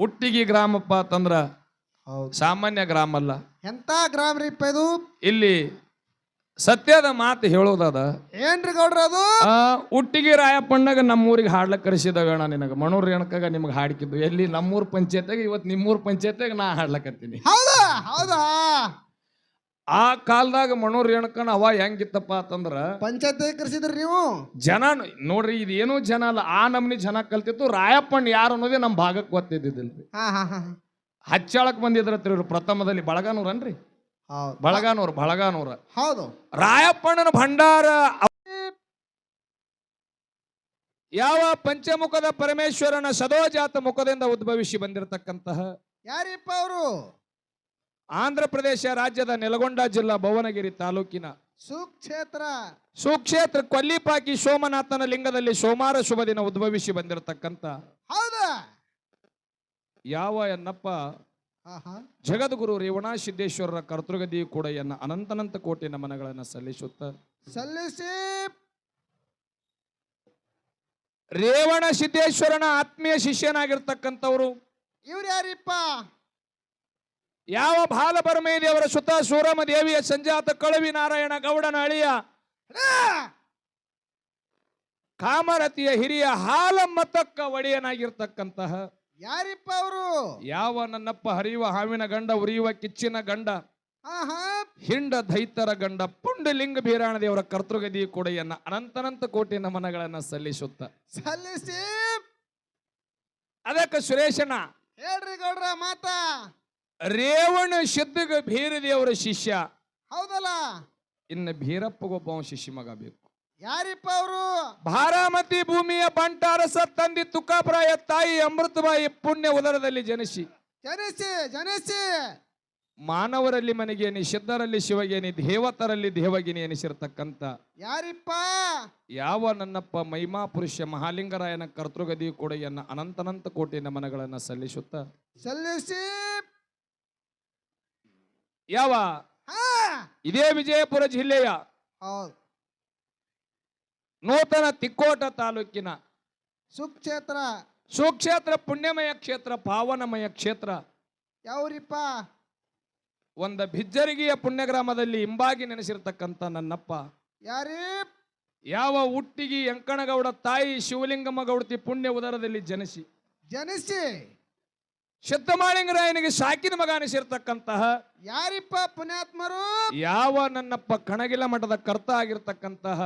ಹುಟ್ಟಿಗಿ ಗ್ರಾಮಪ್ಪ ಅಂತಂದ್ರ ಹೌದು. ಸಾಮಾನ್ಯ ಗ್ರಾಮ ಅಲ್ಲ. ಎಂತ ಗ್ರಾಮ ರೀಪ್ಪ ಇದು? ಇಲ್ಲಿ ಸತ್ಯದ ಮಾತು ಹೇಳೋದದ. ಏನ್ರಿ ಗೌಡ್ರ ಅದು? ಆ ಹುಟ್ಟಿಗಿ ರಾಯಪ್ಪಣ್ಣಗ ನಮ್ಮೂರಿಗೆ ಹಾಡ್ಲಕ್ಕೆ ಕರೆಸಿದ ನಿನಗೆ ನಿನಗ. ಮಣೂರ್ ಎಣಕಾಗ ನಿಮ್ಗೆ ಹಾಡ್ಕಿದ್ದು. ಎಲ್ಲಿ ನಮ್ಮೂರ್ ಪಂಚಾಯತ್ಯಾಗ ಇವತ್ತು ನಿಮ್ಮೂರ್ ಪಂಚಾಯತ್ಯಾಗ ನಾ ಹಾಡ್ಲಕತ್ತೀನಿ ಹೌದಾ? ಹೌದಾ? ಆ ಕಾಲದಾಗ ಮನೋರ್ ರೇಣಕನ ಅವ ಹೆಂಗಿತ್ತಪ್ಪ ಅಂತಂದ್ರ ಪಂಚಾಯತ್ ಕರ್ಸಿದ್ರಿ ನೀವು? ಜನ ನೋಡ್ರಿ ಇದೇನು ಜನ ಅಲ್ಲ ಆ ನಮ್ನಿ ಜನ ಕಲ್ತಿತ್ತು. ರಾಯಪ್ಪಣ್ಣ ಯಾರು ಅನ್ನೋದೇ ನಮ್ಮ ಭಾಗಕ್ಕೆ ಗೊತ್ತಿದ್ದಿಲ್ರಿ ಹಾ ಹಾ ಹಾ. ಹಚ್ಚಾಳಕ್ ಬಂದಿದ್ರತ್ರಿ ಇವ್ರು ಪ್ರಥಮದಲ್ಲಿ. ಬಳಗಾನೂರನ್ರಿ ಹೌದು. ಬಳಗಾನೂರ್ ಬಳಗಾನೂರ. ಹೌದು. ರಾಯಪ್ಪಣ್ಣನ ಭಂಡಾರ ಯಾವ ಪಂಚಮುಖದ ಪರಮೇಶ್ವರನ ಸದೋಜಾತ ಮುಖದಿಂದ ಉದ್ಭವಿಸಿ ಬಂದಿರತಕ್ಕಂತಹ ಯಾರಿಪ್ಪ ಅವರು? ಆಂಧ್ರ ಪ್ರದೇಶ ರಾಜ್ಯದ ನೆಲಗೊಂಡ ಜಿಲ್ಲಾ ಭುವನಗಿರಿ ತಾಲೂಕಿನ ಸುಕ್ಷೇತ್ರ. ಸುಕ್ಷೇತ್ರ ಕೊಲ್ಲಿಪಾಕಿ ಸೋಮನಾಥನ ಲಿಂಗದಲ್ಲಿ ಸೋಮಾರ ಶುಭ ದಿನ ಉದ್ಭವಿಸಿ ಬಂದಿರತಕ್ಕಂತ ಹೌದಾ? ಯಾವ ಎನ್ನಪ್ಪ? ಜಗದ್ಗುರು ರೇವಣ ಸಿದ್ದೇಶ್ವರರ ಕರ್ತೃಗದಿ ಕೂಡ ಎನ್ನ ಅನಂತನಂತ ಕೋಟಿ ನಮನಗಳನ್ನು ಸಲ್ಲಿಸುತ್ತ. ಸಲ್ಲಿಸಿ. ರೇವಣ ಸಿದ್ದೇಶ್ವರನ ಆತ್ಮೀಯ ಶಿಷ್ಯನಾಗಿರ್ತಕ್ಕಂಥವ್ರು. ಇವ್ರು ಯಾರಿಪ್ಪ ಯಾವ ಬಾಲ ದೇವರ ಸುತ ಸೂರಮ ದೇವಿಯ ಸಂಜಾತ ಕಳವಿ ನಾರಾಯಣ ಗೌಡನ ಅಳಿಯ! ಕಾಮರತಿಯ ಹಿರಿಯ ಮತಕ್ಕ ಒಡೆಯನಾಗಿರ್ತಕ್ಕಂತಹ ಯಾರಿಪ್ಪ ಅವರು? ಯಾವ ನನ್ನಪ್ಪ ಹರಿಯುವ ಹಾವಿನ ಗಂಡ ಉರಿಯುವ ಕಿಚ್ಚಿನ ಗಂಡ ಹಿಂಡ ದೈತರ ಗಂಡ ಪುಂಡಲಿಂಗ ಬೀರಾಣ ದೇವರ ಕರ್ತೃಗದಿ ಕೊಡೆಯನ್ನ ಅನಂತನಂತ ಕೋಟಿ ನಮನಗಳನ್ನ ಸಲ್ಲಿಸುತ್ತ. ಸಲ್ಲಿಸಿ! ಅದಕ್ಕೆ ಸುರೇಶನ ಹೇಳ್ರಿ ಗೌಡ್ರ ಮಾತಾ. ರೇವಣ ಸಿದ್ಧಗ ಭೀರ ದೇವರ ಶಿಷ್ಯ. ಹೌದಲ್ಲ? ಇನ್ನು ಭೀರಪ್ಪಗೊಬ್ಬ ಶಿಷ್ಯ ಮಗ ಬೇಕು. ಯಾರಿಪ್ಪ ಅವರು? ಭಾರಾಮತಿ ಭೂಮಿಯ ಬಂಟಾರಸ ತಂದಿ ತುಕಾಪ್ರಾಯ ತಾಯಿ ಅಮೃತಬಾಯಿ ಪುಣ್ಯ ಉದರದಲ್ಲಿ ಜನಿಸಿ. ಜನಿಸಿ ಜನಿಸಿ. ಮಾನವರಲ್ಲಿ ಮನೆಗೇನಿ ಸಿದ್ಧರಲ್ಲಿ ಶಿವಗೇನಿ ದೇವತರಲ್ಲಿ ದೇವಗಿನಿ ಎನಿಸಿರ್ತಕ್ಕಂಥ ಯಾರಿಪ್ಪ? ಯಾವ ನನ್ನಪ್ಪ ಮಹಿಮಾ ಪುರುಷ ಮಹಾಲಿಂಗರಾಯನ ಕರ್ತೃಗದಿ ಕೂಡ ಎನ್ನ ಅನಂತನಂತ ಕೋಟಿ ನಮನಗಳನ್ನು ಸಲ್ಲಿಸುತ್ತ. ಸಲ್ಲಿಸಿ ಯಾವ? ಹಾ. ಇದೇ ವಿಜಯಪುರ ಜಿಲ್ಲೆಯ ಹೌದು. ನೂತನ ತಿಕ್ಕೋಟ ತಾಲೂಕಿನ ಸುಕ್ಷೇತ್ರ. ಸುಕ್ಷೇತ್ರ ಪುಣ್ಯಮಯ ಕ್ಷೇತ್ರ ಪಾವನಮಯ ಕ್ಷೇತ್ರ. ಯಾವ್ರಿಪ್ಪ? ಒಂದ ಬಿಜ್ಜರಿಗೆಯ ಪುಣ್ಯಗ್ರಾಮದಲ್ಲಿ ಹಿಂಬಾಗಿ ನೆನೆಸಿರ್ತಕ್ಕಂಥ ನನ್ನಪ್ಪ. ಯಾರಿ? ಯಾವ ಹುಟ್ಟಿಗಿ ಎಂಕಣಗೌಡ ತಾಯಿ ಶಿವಲಿಂಗಮ್ಮ ಗೌಡತಿ ಪುಣ್ಯ ಉದರದಲ್ಲಿ ಜನಿಸಿ. ಜನಿಸಿ. ಶುದ್ಧಮಾಳಿಂಗರಾಯನಿಗೆ ಸಾಕಿನ ಮಗ ಅನಿಸಿರ್ತಕ್ಕಂತಹ ಯಾರಿಪ್ಪ ಪುಣ್ಯಾತ್ಮರು? ಯಾವ ನನ್ನಪ್ಪ ಕಣಗಿಲ ಮಠದ ಕರ್ತ ಆಗಿರ್ತಕ್ಕಂತಹ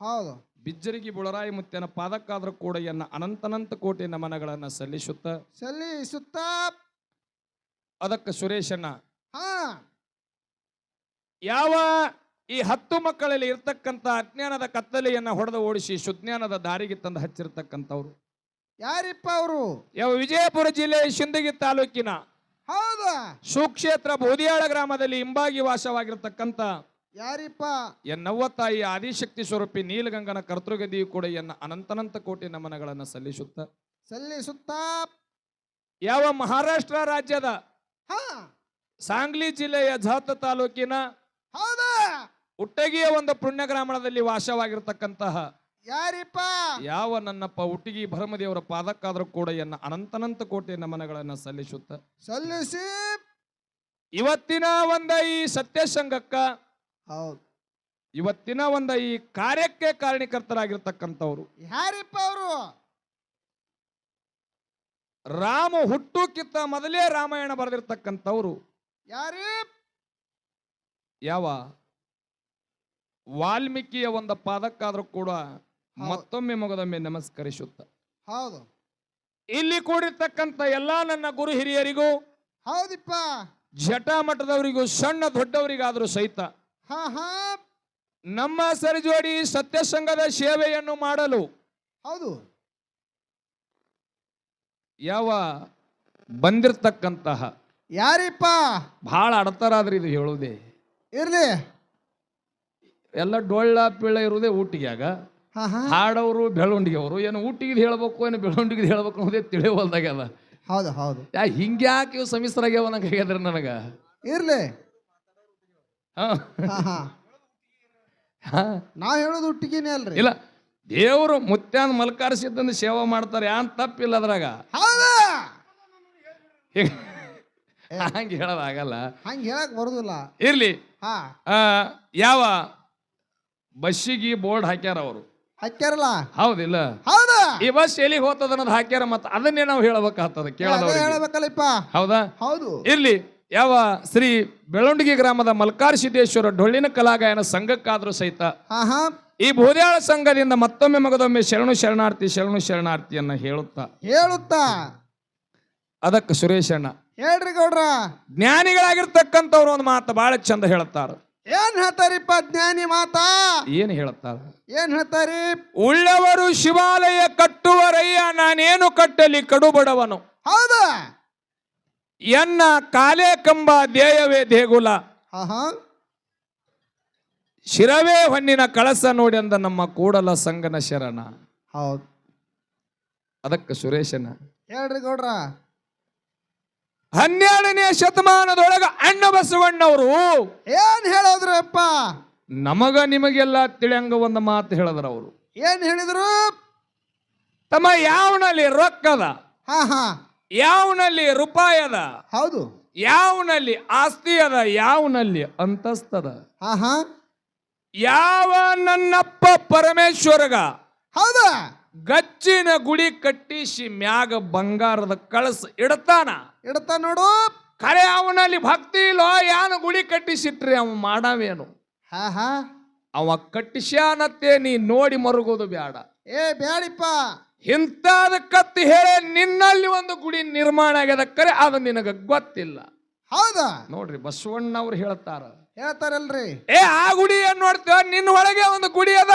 ಹೌದು. ಬಿಜ್ಜರಿಗಿ ಬುಳರಾಯಿ ಮುತ್ತಿನ ಪಾದಕ್ಕಾದ್ರೂ ಕೂಡ ಎನ್ನ ಅನಂತನಂತ ಕೋಟಿ ನಮನಗಳನ್ನ ಸಲ್ಲಿಸುತ್ತ ಸಲ್ಲಿಸುತ್ತ? ಅದಕ್ಕೆ ಸುರೇಶಣ್ಣ. ಹಾ. ಯಾವ ಈ ಹತ್ತು ಮಕ್ಕಳಲ್ಲಿ ಇರ್ತಕ್ಕಂಥ ಅಜ್ಞಾನದ ಕತ್ತಲೆಯನ್ನ ಹೊಡೆದು ಓಡಿಸಿ ಸುಜ್ಞಾನದ ದಾರಿಗೆ ತಂದು ಹಚ್ಚಿರ್ತಕ್ಕಂಥವ್ರು. ಯಾರಿಪ್ಪ ಅವರು? ಯಾವ ವಿಜಯಪುರ ಜಿಲ್ಲೆಯ ಶಿಂದಗಿ ತಾಲೂಕಿನ ಹೌದಾ. ಸುಕ್ಷೇತ್ರ ಬೋದಿಯಾಳ ಗ್ರಾಮದಲ್ಲಿ ಹಿಂಬಾಗಿ ವಾಸವಾಗಿರ್ತಕ್ಕಂಥ ಯಾರಿಪ್ಪ? ಎನ್ನವ್ವ ತಾಯಿ ಆದಿಶಕ್ತಿ ಸ್ವರೂಪಿ ನೀಲಗಂಗನ ಕರ್ತೃಗದಿಯು ಕೂಡ ಎನ್ನ ಅನಂತನಂತ ಕೋಟಿ ನಮನಗಳನ್ನು ಸಲ್ಲಿಸುತ್ತ. ಸಲ್ಲಿಸುತ್ತ? ಯಾವ ಮಹಾರಾಷ್ಟ್ರ ರಾಜ್ಯದ ಹಾ. ಸಾಂಗ್ಲಿ ಜಿಲ್ಲೆಯ ಜಾತ ತಾಲೂಕಿನ ಹೌದಾ. ಉಟ್ಟಗಿಯ ಒಂದು ಪುಣ್ಯ ಗ್ರಾಮದಲ್ಲಿ ವಾಸವಾಗಿರ್ತಕ್ಕಂತಹ ಯಾರಿಪ್ಪ? ಯಾವ ನನ್ನಪ್ಪ ಹುಟ್ಟಿಗಿ ಭರಮದೇವರ ಪಾದಕ್ಕಾದ್ರೂ ಕೂಡ ಎನ್ನ ಅನಂತನಂತ ಕೋಟಿ ನಮನಗಳನ್ನು ಸಲ್ಲಿಸುತ್ತ? ಸಲ್ಲಿಸಿ. ಇವತ್ತಿನ ಒಂದ ಈ ಸತ್ಯ ಸಂಘಕ್ಕ ಹೌದು. ಇವತ್ತಿನ ಒಂದ ಈ ಕಾರ್ಯಕ್ಕೆ ಕಾರಣೀಕರ್ತರಾಗಿರ್ತಕ್ಕಂಥವ್ರು. ಯಾರಿಪ್ಪ ಅವರು? ರಾಮ ಹುಟ್ಟುಕ್ಕಿಂತ ಮೊದಲೇ ರಾಮಾಯಣ ಬರೆದಿರ್ತಕ್ಕಂಥವ್ರು. ಯಾರಿ? ಯಾವ? ವಾಲ್ಮೀಕಿಯ ಒಂದು ಪಾದಕ್ಕಾದ್ರೂ ಕೂಡ ಮತ್ತೊಮ್ಮೆ ಮೊಗದೊಮ್ಮೆ ನಮಸ್ಕರಿಸುತ್ತ. ಹೌದು. ಇಲ್ಲಿ ಕೂಡಿರ್ತಕ್ಕಂಥ ಎಲ್ಲಾ ನನ್ನ ಗುರು ಹಿರಿಯರಿಗೂ ಹೌದಿಪ್ಪ. ಜಟ ಮಠದವರಿಗೂ ಸಣ್ಣ ದೊಡ್ಡವರಿಗಾದ್ರೂ ಸಹಿತ ಹಾ ಹಾ. ನಮ್ಮ ಸರಿಜೋಡಿ ಸತ್ಯಸಂಗದ ಸೇವೆಯನ್ನು ಮಾಡಲು ಹೌದು. ಯಾವ ಬಂದಿರ್ತಕ್ಕಂತಹ ಯಾರಿಪ್ಪ? ಬಹಳ ಅಡತರಾದ್ರಿ ಇದು ಹೇಳುವುದೇ. ಇರ್ಲಿ. ಎಲ್ಲ ಡೊಳ್ಳ ಪಿಳ್ಳ ಇರುವುದೇ ಊಟಿಗ್ಯಾಗ ಹಾ ಬೆಳವಣಿಗೆಯವರು ಏನು ಊಟಿಗೆ ಹೇಳ್ಬೇಕು ಏನು ಬೆಳವಣಿಗೆ ಹೇಳ್ಬೇಕು ಅನ್ನೋದೇ ತಿಳಿಯವಲ್ದಾಗ್ಯದ ಹೌದು ಹೌದು. ಯಾ ಹಿಂಗ್ಯಾಕೆ ಇವು ಸಮಿಸ್ರಾಗ್ಯಾವ ನಂಗೆ ಆಗ್ಯದ್ರಿ ನನಗೆ? ಇರ್ಲಿ. ನಾ. ಹೇಳೋದು ಹುಟ್ಟಿಗೆನೇ ಅಲ್ರಿ. ಇಲ್ಲ ದೇವರು ಮುತ್ಯಾನ್ ಮಲ್ಕಾರಿಸಿದ್ದನ್ನು ಸೇವಾ ಮಾಡ್ತಾರೆ ಯಾನ್ ತಪ್ಪಿಲ್ಲ ಅದ್ರಾಗ. ಹಂಗೆ ಹೇಳೋದಾಗಲ್ಲ ಹಂಗೆ ಹೇಳಕ್ ಬರುದಿಲ್ಲ. ಇರ್ಲಿ. ಯಾವ ಬಸ್ಸಿಗೆ ಬೋರ್ಡ್ ಹಾಕ್ಯಾರ ಅವರು. ಹಕ್ಕ್ಯಾರಲ್ಲ ಹೌದಿಲ್ಲ. ಹೌದಾ. ಈ ಬಸ್ ಎಲ್ಲಿಗೆ ಹೋಗ್ತದ ಅನ್ನೋದು ಹಾಕ್ಯಾರ ಮತ್ತೆ ಅದನ್ನೇ ನಾವು ಹೇಳಬೇಕಾಗ್ತದ ಕೇಳದವ್ರಿಗೆ. ಹೇಳ್ಬೇಕಲ್ಲಪ್ಪ. ಹೌದಾ? ಹೌದು. ಇರ್ಲಿ ಯಾವ ಶ್ರೀ ಬೆಳವಣಿಗೆ ಗ್ರಾಮದ ಮಲ್ಕಾರ್ ಸಿದ್ದೇಶ್ವರ ಡೊಳ್ಳಿನ ಕಲಾಗಾಯನ ಸಂಘಕ್ಕಾದ್ರೂ ಸಹಿತ ಈ ಬೋಧ್ಯಾಳ ಸಂಘದಿಂದ ಮತ್ತೊಮ್ಮೆ ಮಗದೊಮ್ಮೆ ಶರಣು ಶರಣಾರ್ಥಿ ಶರಣು ಶರಣಾರ್ಥಿಯನ್ನ ಹೇಳುತ್ತಾ? ಹೇಳುತ್ತಾ? ಅದಕ್ಕೆ ಸುರೇಶಣ್ಣ. ಹೇಳ್ರಿ ಗೌಡ್ರ. ಜ್ಞಾನಿಗಳಾಗಿರ್ತಕ್ಕಂಥವ್ರು ಒಂದು ಮಾತು ಬಹಳ ಚಂದ ಹೇಳುತ್ತಾರ ಏನ್ ಹೇಳ್ತಾರಿಪ್ಪ ಜ್ಞಾನಿ ಮಾತಾ? ಏನು ಹೇಳುತ್ತಾರ ಏನ್ ಹೇಳ್ತಾರಿ? ಉಳ್ಳವರು ಶಿವಾಲಯ ಕಟ್ಟುವರಯ್ಯ ನಾನೇನು ಕಟ್ಟಲಿ ಕಡುಬಡವನು ಹೌದಾ? ಎನ್ನ ಕಾಲೇ ಕಂಬ ದೇಯವೇ ದೇಗುಲ. ಹಾ ಹಾ ಶಿರವೇ ಹೊನ್ನಿನ ಕಳಸ ನೋಡಿ ಅಂದ ನಮ್ಮ ಕೂಡಲ ಸಂಗನ ಶರಣ. ಹೌದು. ಅದಕ್ಕೆ ಸುರೇಶನ. ಹೇಳ್ರಿ ಗೌಡ್ರ. ಹನ್ನೆರಡನೇ ಶತಮಾನದೊಳಗ ಅಣ್ಣ ಬಸವಣ್ಣವರು. ಏನ್ ಹೇಳೋದ್ರಪ್ಪ? ನಮಗ ನಿಮಗೆಲ್ಲ ತಿಳಿಯಂಗ ಒಂದು ಮಾತು ಹೇಳಿದ್ರ ಅವರು. ಏನ್ ಹೇಳಿದ್ರು? ತಮ್ಮ ಯಾವನಲ್ಲಿ ರೊಕ್ಕದ ಹಾ ಹಾ. ಯಾವನಲ್ಲಿ ರೂಪಾಯಿ ಅದ? ಹೌದು. ಯಾವನಲ್ಲಿ ಆಸ್ತಿ ಅದ? ಯಾವನಲ್ಲಿ ಅಂತಸ್ತದ ಹಾ ಹಾ. ಯಾವ ನನ್ನಪ್ಪ ಪರಮೇಶ್ವರಗ ಹೌದಾ? ಗಚ್ಚಿನ ಗುಡಿ ಕಟ್ಟಿಸಿ ಮ್ಯಾಗ ಬಂಗಾರದ ಕಳಸ ಇಡತಾನ. ಇಡತ ನೋಡು. ಖರೆ ಅವನಲ್ಲಿ ಭಕ್ತಿ ಇಲ್ಲೋ ಯಾನು ಗುಡಿ ಕಟ್ಟಿಸಿಟ್ರಿ ಅವ ಮಾಡವೇನು? ಹಾ ಹಾ. ಅವ ಕಟ್ಟಿಸ್ಯಾನತ್ತೆ ನೀ ನೋಡಿ ಮರುಗೋದು ಬೇಡ ಏ ಬ್ಯಾಡಿಪ್ಪ. ಇಂಥದ ಕತ್ತಿ ಹೇಳಿ ನಿನ್ನಲ್ಲಿ ಒಂದು ಗುಡಿ ನಿರ್ಮಾಣ ಆಗ್ಯದ. ಕರೆ ಅದು ನಿನಗೆ ಗೊತ್ತಿಲ್ಲ. ಹೌದಾ? ನೋಡ್ರಿ ಬಸವಣ್ಣವ್ರು ಹೇಳ್ತಾರ. ಹೇಳ್ತಾರಲ್ರಿ. ಏ ಆ ಗುಡಿ ಏನ್ ನೋಡ್ತೀವ ನಿನ್ನ ಒಳಗೆ ಒಂದು ಗುಡಿ ಅದ.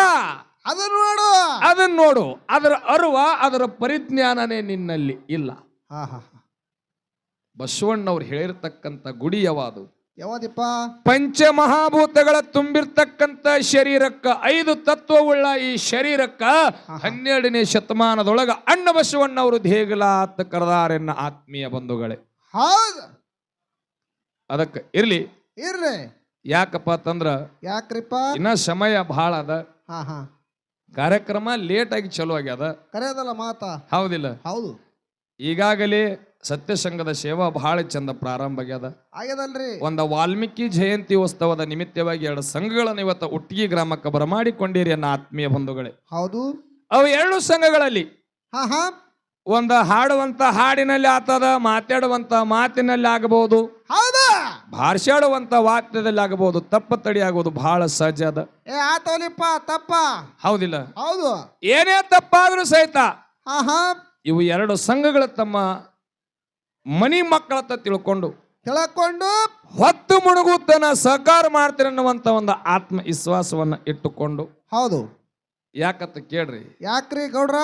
ಅದು ನೋಡು. ಅದನ್ನ ನೋಡು. ಅದರ ಅರುವ ಅದರ ಪರಿಜ್ಞಾನನೇ ನಿನ್ನಲ್ಲಿ ಇಲ್ಲ. ಹಾ ಹಾ ಹಾ. ಬಸವಣ್ಣವ್ರು ಹೇಳಿರ್ತಕ್ಕಂಥ ಗುಡಿ ಯಾವುದು? ಯಾವದಿಪ್ಪ? ಪಂಚಮಹಾಭೂತಗಳ ತುಂಬಿರ್ತಕ್ಕಂಥ ಶರೀರಕ್ಕ ಐದು ತತ್ವವುಳ್ಳ ಈ ಶರೀರಕ್ಕ ಹನ್ನೆರಡನೇ ಶತಮಾನದೊಳಗ ಅಣ್ಣ ಬಸವಣ್ಣವರು ದೇಗಲ ಅಂತ ಕರೆದಾರೆನ್ನ ಆತ್ಮೀಯ ಬಂಧುಗಳೇ. ಹೌದು. ಅದಕ್ಕೆ ಇರ್ಲಿ. ಇರ್ಲಿ. ಯಾಕಪ್ಪ ಅಂತಂದ್ರ ಯಾಕ್ರಿಪ್ಪ? ಇನ್ನ ಸಮಯ ಬಹಳ ಅದ. ಹಾ ಹಾ. ಕಾರ್ಯಕ್ರಮ ಲೇಟ್ ಆಗಿ ಚಲೋ ಆಗ್ಯದ. ಕರೆಯದಲ್ಲ ಮಾತಾ? ಹೌದಿಲ್ಲ. ಹೌದು. ಈಗಾಗಲೇ ಸತ್ಯಸಂಘದ ಸೇವಾ ಬಹಳ ಚಂದ ಪ್ರಾರಂಭ ಆಗ್ಯದ. ಆಗ್ಯದಲ್ರಿ. ಒಂದ ವಾಲ್ಮೀಕಿ ಜಯಂತಿ ಉತ್ಸವದ ನಿಮಿತ್ತವಾಗಿ ಎರಡು ಸಂಘಗಳನ್ನು ಇವತ್ತು ಒಟ್ಟಿಗೆ ಗ್ರಾಮಕ್ಕೆ ಬರಮಾಡಿಕೊಂಡಿರಿ ಅನ್ನ ಆತ್ಮೀಯ ಬಂಧುಗಳೇ. ಹೌದು. ಅವು ಎರಡು ಸಂಘಗಳಲ್ಲಿ. ಹಾ ಹಾ. ಒಂದ ಹಾಡುವಂತ ಹಾಡಿನಲ್ಲಿ ಆತದ ಮಾತಾಡುವಂತ ಮಾತಿನಲ್ಲಿ ಆಗಬಹುದು ಹೌದಾ. ಭಾಷಾಡುವಂತ ವಾಕ್ಯದಲ್ಲಿ ಆಗಬಹುದು ತಪ್ಪ ತಡಿ ಆಗೋದು ಬಹಳ ಸಹಜ ಅದ. ಏ ಆತೋಲಿಪ್ಪ ತಪ್ಪ. ಹೌದಿಲ್ಲ? ಹೌದು. ಏನೇ ತಪ್ಪಾದ್ರೂ ಸಹಿತ ಹಾ ಹಾ ಇವು ಎರಡು ಸಂಘಗಳ ತಮ್ಮ ಮನಿ ಮಕ್ಕಳತ್ತ ತಿಳ್ಕೊಂಡು ತಿಳ್ಕೊಂಡು ಹೊತ್ತು ಮುಣುಗುತ್ತನ ಸಹಕಾರ ಮಾಡ್ತೀರ ಅನ್ನುವಂತ ಒಂದು ಆತ್ಮವಿಶ್ವಾಸವನ್ನ ಇಟ್ಟುಕೊಂಡು ಹೌದು. ಯಾಕತ್ತ ಕೇಳ್ರಿ? ಯಾಕ್ರಿ ಗೌಡ್ರ?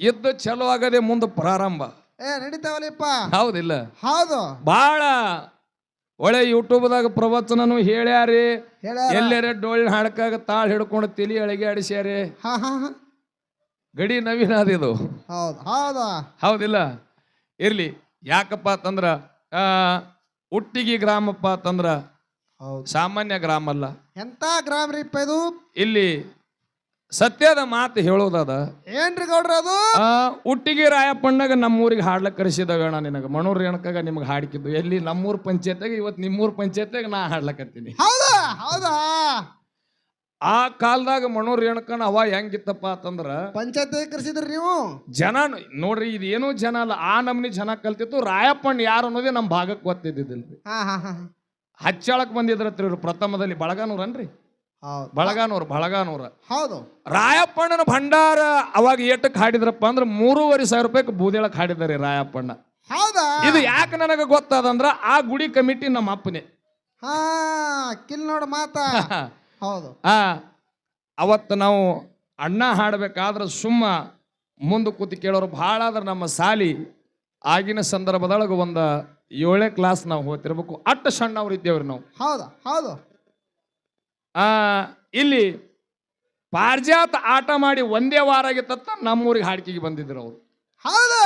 ಇದ್ದು ಚಲೋ ಆಗದೆ ಮುಂದೆ ಪ್ರಾರಂಭ. ಏ ನಡೀತಾವಲ್ಲಪ್ಪ ಹೌದಿಲ್ಲ. ಹೌದು. ಬಹಳ ಒಳ್ಳೆ ಯೂಟ್ಯೂಬ್ದಾಗ ಪ್ರವಚನನು ಹೇಳ್ಯಾರಿ. ಹೇಳ್ಯಾರ. ಡೊಳ್ಳು ಡೊಳ್ಳಿನ ಹಾಡ್ಕಾಗ ತಾಳ್ ಹಿಡ್ಕೊಂಡು ತಿಳಿ ಅಳಿಗೆ ಆಡಿಸ್ಯಾರಿ. ಹಾ ಹಾ ಹಾ. ಗಡಿ ನವೀನ ಅದಿದು ಹೌದು ಹೌದಾ. ಹೌದಿಲ್ಲ. ಇರ್ಲಿ ಯಾಕಪ್ಪ ಅಂತಂದ್ರ ಆ, ಉಟ್ಟಿಗಿ ಗ್ರಾಮಪ್ಪ ಅಂತಂದ್ರ ಹೌದು. ಸಾಮಾನ್ಯ ಗ್ರಾಮ ಅಲ್ಲ. ಎಂತ ಗ್ರಾಮ್ರಿಪ್ಪ ಇದು? ಇಲ್ಲಿ ಸತ್ಯದ ಮಾತು ಹೇಳೋದದ? ಏನ್ರಿ ಗೌಡ್ರ ಅದು? ಆ, ಉಟ್ಟಿಗೆ ರಾಯಪ್ಪಣ್ಣಗ ನಮ್ಮೂರಿಗೆ ಹಾಡ್ಲಕ್ ಕರೆಸಿದವೇಣ ನಿನಗೆ. ಮಣೂರ್ ರೇಣಕಾಗ ನಿಮ್ಗೆ ಹಾಡ್ಕಿದ್ದು. ಎಲ್ಲಿ? ನಮ್ಮೂರ್ ಪಂಚಾಯತ್ಯಾಗ ಇವತ್ತು ನಿಮ್ಮೂರ್ ಪಂಚಾಯತ್ಯಾಗ ನಾ ಹಾಡ್ಲಕತ್ತೀನಿ. ಹೌದಾ? ಹೌದಾ? ಆ ಕಾಲದಾಗ ಮಣೂರ್ ರೇಣಕನ ಅವ ಹೆಂಗಿತ್ತಪ್ಪ ಅಂತಂದ್ರ ಪಂಚಾಯತ್ ಕರ್ಸಿದ್ರಿ ನೀವು? ಜನ ನೋಡ್ರಿ ಇದೇನು ಜನ ಅಲ್ಲ. ಆ ನಮ್ನಿ ಜನ ಕಲ್ತಿತ್ತು. ರಾಯಪ್ಪಣ್ಣ ಯಾರು ಅನ್ನೋದೇ ನಮ್ಮ ಭಾಗಕ್ಕೆ ಗೊತ್ತಿದ್ದಿದ್ದಿಲ್ರಿ. ಹಾ ಹಾ ಹಾ. ಹಚ್ಚಾಳಕ್ ಬಂದಿದ್ರತ್ರಿ ಇವ್ರು ಪ್ರಥಮದಲ್ಲಿ. ಬಳಗನೂರನ್ರಿ? ಬಳಗಾನೂರ್ ಬಳಗಾನೂರ. ಹೌದು. ರಾಯಪ್ಪಣ್ಣನ ಭಂಡಾರ ಅವಾಗ ಏಟಕ್ಕೆ ಹಾಡಿದ್ರಪ್ಪ ಅಂದ್ರೆ ಮೂರುವರೆ ಸಾವಿರ ರೂಪಾಯಿಗೆ ಬೂದೇಳಕ್ ಹಾಡಿದ್ದಾರೆ ರಾಯಪ್ಪಣ್ಣ. ಹೌದಾ? ಇದು ಯಾಕೆ ನನಗೆ ಗೊತ್ತದಂದ್ರ ಆ ಗುಡಿ ಕಮಿಟಿ ನಮ್ಮ ಅಪ್ಪನೇ. ಹಾ ಕಿಲ್ ನೋಡ ಮಾತಾ. ಹೌದು. ಆ ಅವತ್ತು ನಾವು ಅಣ್ಣ ಹಾಡಬೇಕಾದ್ರೆ ಸುಮ್ಮ ಮುಂದೆ ಕೂತಿ ಕೇಳೋರು ಭಾಳ ಆದ್ರೆ ನಮ್ಮ ಸಾಲಿ ಆಗಿನ ಸಂದರ್ಭದೊಳಗೆ ಒಂದು ಏಳನೇ ಕ್ಲಾಸ್ ನಾವು ಹೋಗ್ತಿರ್ಬೇಕು ಅಟ್ಟ ಸಣ್ಣವ್ರು ಇದ್ದೇವ್ರಿ ನಾವು. ಹೌದಾ ಹೌದು. ಇಲ್ಲಿ ಪಾರ್ಜಾತ್ ಆಟ ಮಾಡಿ ಒಂದೇ ವಾರ ಆಗಿತ್ತ ನಮ್ಮೂರಿಗೆ ಹಾಡ್ಕಿಗೆ ಬಂದಿದ್ರು ಅವರು. ಹೌದಾ?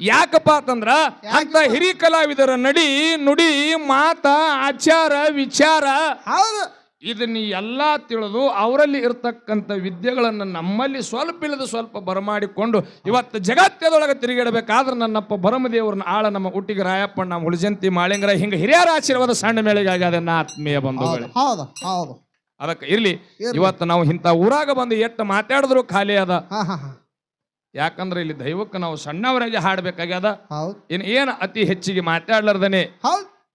ಯಾಕಪ್ಪ ಅಂತಂದ್ರ ಅಂತ ಹಿರಿಯ ಕಲಾವಿದರ ನಡಿ ನುಡಿ ಮಾತ ಆಚಾರ ವಿಚಾರ ಹೌದು. ಇದನ್ನ ಎಲ್ಲ ತಿಳಿದು ಅವರಲ್ಲಿ ಇರ್ತಕ್ಕಂಥ ವಿದ್ಯೆಗಳನ್ನು ನಮ್ಮಲ್ಲಿ ಸ್ವಲ್ಪ ಇಲ್ಲದ ಸ್ವಲ್ಪ ಬರಮಾಡಿಕೊಂಡು ಇವತ್ತು ಜಗತ್ತದೊಳಗೆ ತಿರುಗಿಡಬೇಕಾದ್ರೆ ನನ್ನಪ್ಪ ಭರಮದೇವ್ರನ್ನ ಆಳ ನಮ್ಮ ಹುಟ್ಟಿಗೆ ರಾಯಪ್ಪ ನಮ್ಮ ಹುಳಿಜಂತಿ ಮಾಳಿಂಗರ ಹಿಂಗೆ ಹಿರಿಯರ ಆಶೀರ್ವಾದ ಸಣ್ಣ ಮೇಳೆಗಾಗಿ ಅದನ್ನ ಆತ್ಮೀಯ ಬಂಧುಗಳೇ. ಹೌದು ಹೌದು ಅದಕ್ಕೆ ಇರ್ಲಿ ಇವತ್ತು ನಾವು ಇಂಥ ಊರಾಗ ಬಂದು ಎಷ್ಟು ಮಾತಾಡಿದ್ರು ಖಾಲಿ ಅದ. ಯಾಕಂದ್ರೆ ಇಲ್ಲಿ ದೈವಕ್ಕೆ ನಾವು ಸಣ್ಣವರಾಗಿ ಹಾಡಬೇಕಾಗ್ಯದ. ಇನ್ ಏನು ಅತಿ ಹೆಚ್ಚಿಗೆ ಮಾತಾಡ್ಲಾರ್ದನೆ.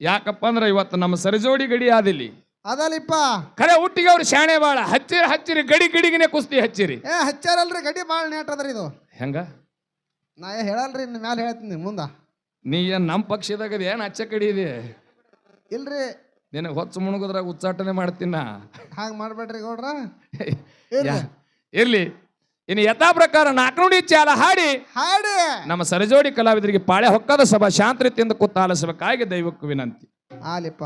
ಯಾಕಪ್ಪ ಅಂದ್ರೆ ಇವತ್ತು ನಮ್ಮ ಸರಿಜೋಡಿ ಗಡಿ ಆದಿಲ್ಲಿ ಅದಲ್ಲಿಪ್ಪ. ಕರೆ ಹುಟ್ಟಿಗೆ ಅವ್ರು ಶಾಣೆ ಬಾಳ. ಹಚ್ಚಿರ ಹಚ್ಚಿರಿ ಗಡಿ ಗಡಿಗಿನೇ ಕುಸ್ತಿ ಹಚ್ಚಿರಿ. ಏ ಹಚ್ಚಾರಲ್ರಿ ಗಡಿ ಭಾಳ ನೇಟ್ ಅದ್ರಿ ಇದು. ಹೆಂಗ? ನಾ ಏ ಹೇಳಲ್ರಿ ಇನ್ನು ಮ್ಯಾಲೆ ಹೇಳ್ತೀನಿ ಮುಂದ. ನೀ ಏನ್ ನಮ್ಮ ಪಕ್ಷದಾಗ ಏನು ಹಚ್ಚ ಕಡಿ ಇದೆ? ಇಲ್ರಿ. ನಿನಗೆ ಹೊಚ್ಚ ಮುಣುಗುದ್ರಾಗ ಉಚ್ಚಾಟನೆ ಮಾಡ್ತೀನ ಹಾಗೆ ಮಾಡ್ಬೇಡ್ರಿ ಗೌಡ್ರ. ಇರ್ಲಿ. ಇನ್ನು ಯಥಾ ಪ್ರಕಾರ ನಾಲ್ಕು ನುಡಿ ಚಾಲ ಹಾಡಿ. ಹಾಡಿ. ನಮ್ಮ ಸರಜೋಡಿ ಕಲಾವಿದರಿಗೆ ಪಾಳೆ ಹೊಕ್ಕದ ಸಭಾ ಶಾಂತ ರೀತಿಯಿಂದ ಕೂತಾಲಿಸಬೇಕಾಗಿ ದೈವಕ್ಕೂ ವಿನಂತಿ. ಆಲಿಪ್ಪ